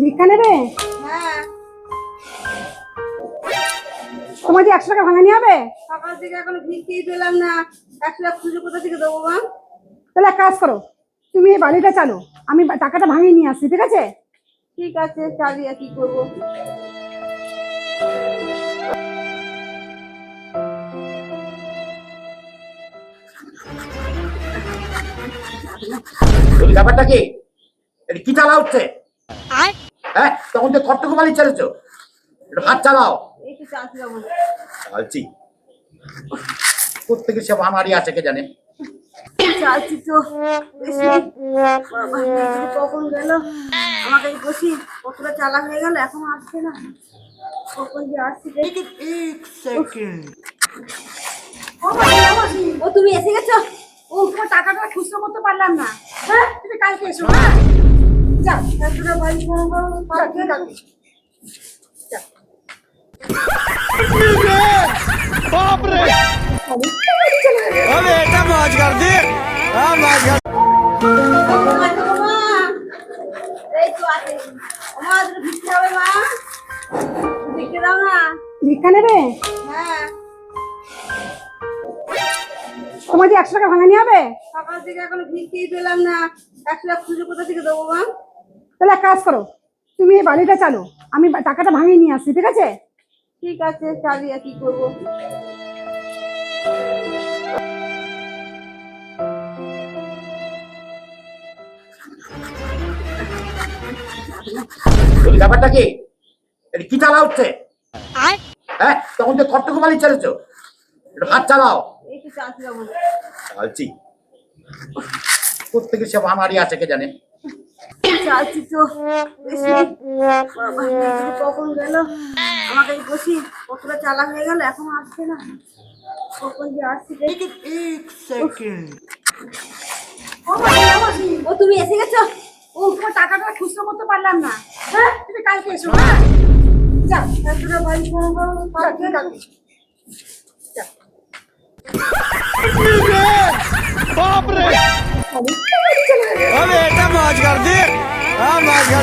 ভিক্ষে নেবে? তোমার যে একশো টাকা ভাঙা নিয়ে হবে? সকাল থেকে এখন ভিক্ষেই পেলাম না। একশো টাকা খুঁজে কোথা থেকে দেবো মা তাহলে এক কাজ করো তুমি এই বালিটা চালো আমি টাকাটা ভাঙিয়ে নিয়ে আসছি ঠিক আছে? ঠিক আছে চালিয়ে কি করব? ব্যাপারটা কি? এটা কি চালা হচ্ছে? হ্যাঁ তখন তো খরটুকু মালিক চালিয়েছো এটা ভাত চালাও। চালছি। কোথেকে সে আমারই আছে কে জানে? চালছি তো। কখন গেল। আমাকে এই বসি কতটা চালা হয়ে গেল এখন আসছে না। কখন যে আসছে ও তুমি এসে গেছো? অল্প টাকাটা খুচরো করতে পারলাম না। হ্যাঁ তুমি কালকে এসো হ্যাঁ? যা একটা বাড়ি বড় বড় পার্কে বাপ রে আরে এটা মাছ কর হ্যাঁ, মা। ভিক্ষা না। ভিক্ষা তোমার যে একশো টাকা ভাঙা নিয়ে হবে সকাল থেকে এখন ভিক্ষেই পেলাম না। একশো টাকা খুঁজে কোথা থেকে দেবো মা? তাহলে এক কাজ করো তুমি এই বালিটা চালো আমি টাকাটা ভাঙিয়ে নিয়ে আসছি ঠিক আছে? ঠিক আছে চালিয়ে কি করব। ব্যাপারটা কি? এটা কি চালা হচ্ছে? হ্যাঁ তখন তো মালিক চালিয়েছো ভাত চালাও। চালছি। কোথেকে সে আমারই আছে কে জানে? চালছি তো। কখন গেল? আমাকে বসি কতটা চালা হয়ে গেল? এখন আসছে না। কখন যে আসছে দেখি ও ও তুমি এসে গেছো? ও তোমার টাকাটা খুচরো করতে পারলাম না। হ্যাঁ তুমি কালকে এসো হ্যাঁ? কালকে। কালকে बाप रे। अबे बेटा मौज कर दे हाँ मौज